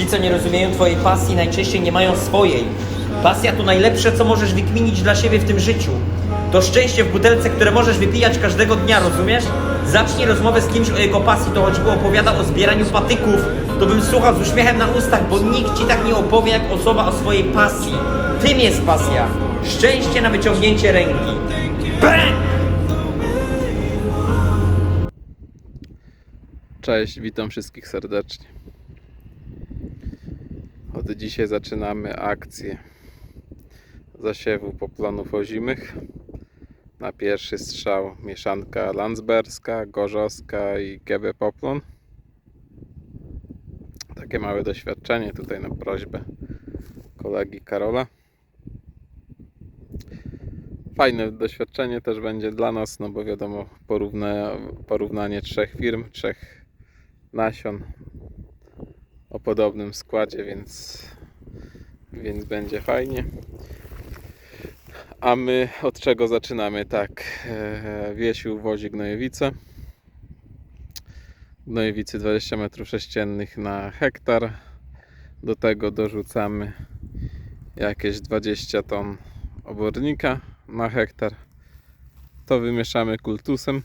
Ci, co nie rozumieją Twojej pasji, najczęściej nie mają swojej. Pasja to najlepsze, co możesz wykminić dla siebie w tym życiu. To szczęście w butelce, które możesz wypijać każdego dnia, rozumiesz? Zacznij rozmowę z kimś o jego pasji, to choćby opowiada o zbieraniu patyków, to bym słuchał z uśmiechem na ustach, bo nikt ci tak nie opowie jak osoba o swojej pasji. Tym jest pasja. Szczęście na wyciągnięcie ręki. Bang! Cześć, witam wszystkich serdecznie. Od dzisiaj zaczynamy akcję zasiewu poplonów ozimych. Na pierwszy strzał mieszanka landsberska, gorzowska i GB poplon. Takie małe doświadczenie tutaj na prośbę kolegi Karola. Fajne doświadczenie też będzie dla nas, no bo wiadomo, porówna, porównanie trzech firm, trzech nasion o podobnym składzie, więc, więc będzie fajnie. A my od czego zaczynamy? Tak, e, Wiesiu wozi gnojowice. Gnojowicy 20 m3 na hektar. Do tego dorzucamy jakieś 20 ton obornika na hektar. To wymieszamy kultusem.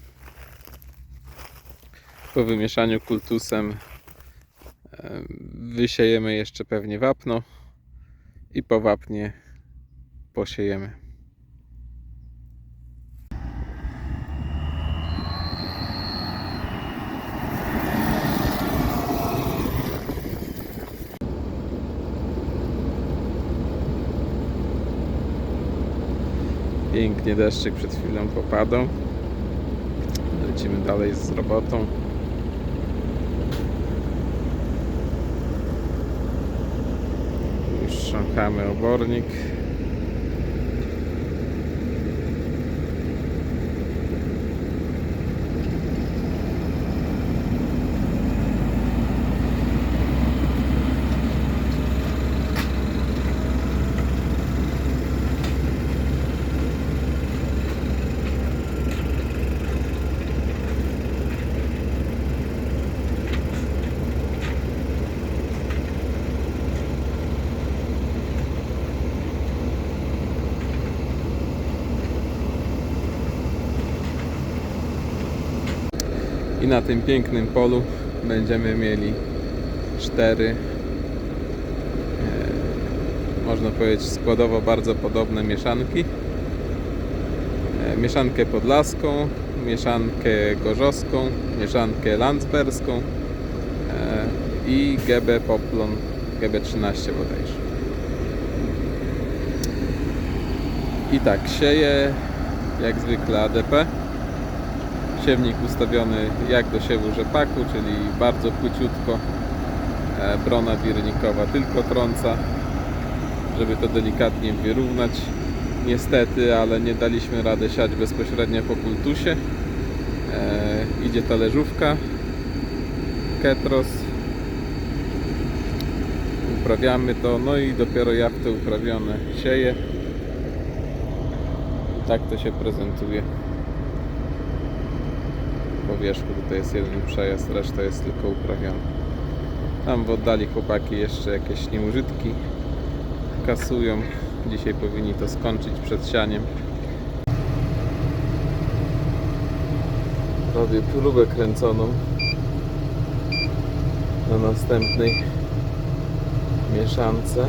Po wymieszaniu kultusem wysiejemy jeszcze pewnie wapno i po wapnie posiejemy. Pięknie deszczyk przed chwilą popadał. Lecimy dalej z robotą. Już szamkamy obornik. I na tym pięknym polu będziemy mieli cztery, e, można powiedzieć, składowo bardzo podobne mieszanki. E, mieszankę podlaską, mieszankę gorzowską, mieszankę landsberską e, i GB Poplon GB13 bodajże. I tak, sieję jak zwykle ADP. Siewnik ustawiony jak do siewu rzepaku, czyli bardzo płyciutko. E, Brona wirnikowa tylko trąca, żeby to delikatnie wyrównać. Niestety, ale nie daliśmy rady siać bezpośrednio po kultusie. E, idzie talerzówka, ketros. Uprawiamy to, no i dopiero ja w te uprawione sieję. I tak to się prezentuje po wierzchu. Tutaj jest jeden przejazd, reszta jest tylko uprawiona. Tam w oddali chłopaki jeszcze jakieś nieużytki kasują. Dzisiaj powinni to skończyć przed sianiem. Robię próbę kręconą na następnej mieszance.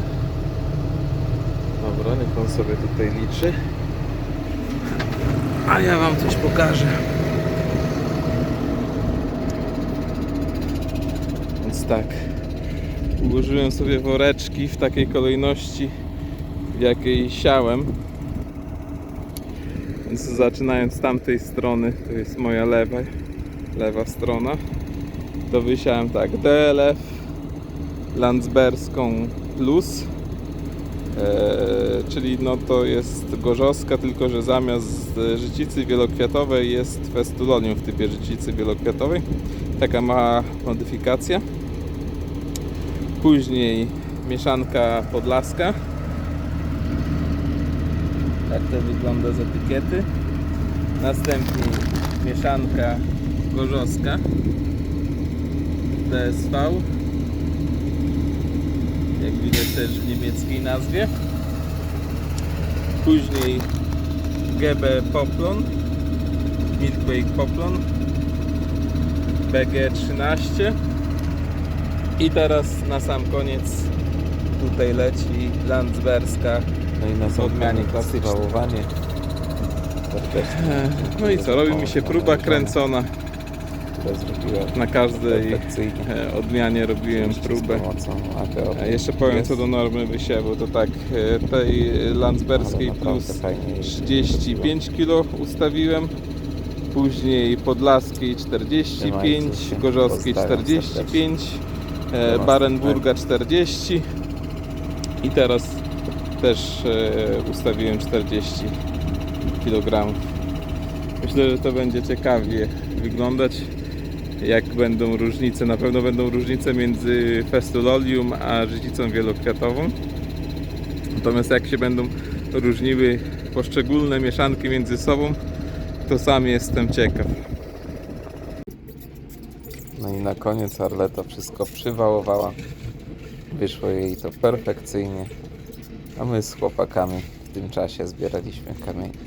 Dobra, niech on sobie tutaj liczy. A ja Wam coś pokażę. Tak, ułożyłem sobie woreczki w takiej kolejności, w jakiej siałem. Więc zaczynając z tamtej strony, to jest moja lewa, lewa strona, to wysiałem tak, DLF, Landsberską Plus, e, czyli no to jest gorzowska, tylko że zamiast życicy wielokwiatowej jest festulonium w typie życicy wielokwiatowej. Taka mała modyfikacja. Później mieszanka podlaska. Tak to wygląda z etykiety. Następnie mieszanka gorzowska DSV. też w niemieckiej nazwie. Później GB Poplon, Milkway Poplon, BG13 i teraz na sam koniec tutaj leci Landsberska No i na w odmianie klasy klasycznej. No i co, robi mi się próba kręcona. Na każdej e, odmianie robiłem próbę. E, Jeszcze powiem co do normy wysiewu, to tak e, tej Landsberskiej plus fajnie 35 kg ustawiłem, później Podlaskiej 45, Trzymajcie się. Gorzowskiej Pozdrawiam 45, e, Do was Barenburga 40 i teraz też e, ustawiłem 40 kg. Myślę, że to będzie ciekawie wyglądać. Jak będą różnice, na pewno będą różnice między Festulolium a życicą wielokwiatową. Natomiast jak się będą różniły poszczególne mieszanki między sobą, to sam jestem ciekaw. No i na koniec Arleta wszystko przywałowała. Wyszło jej to perfekcyjnie. A my z chłopakami w tym czasie zbieraliśmy kamienie.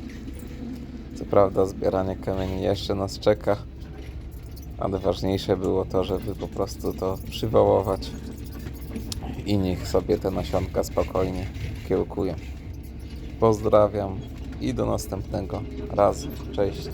Co prawda zbieranie kamieni jeszcze nas czeka, ale ważniejsze było to, żeby po prostu to przywołować i niech sobie te nasionka spokojnie kiełkują. Pozdrawiam i do następnego razu. Cześć.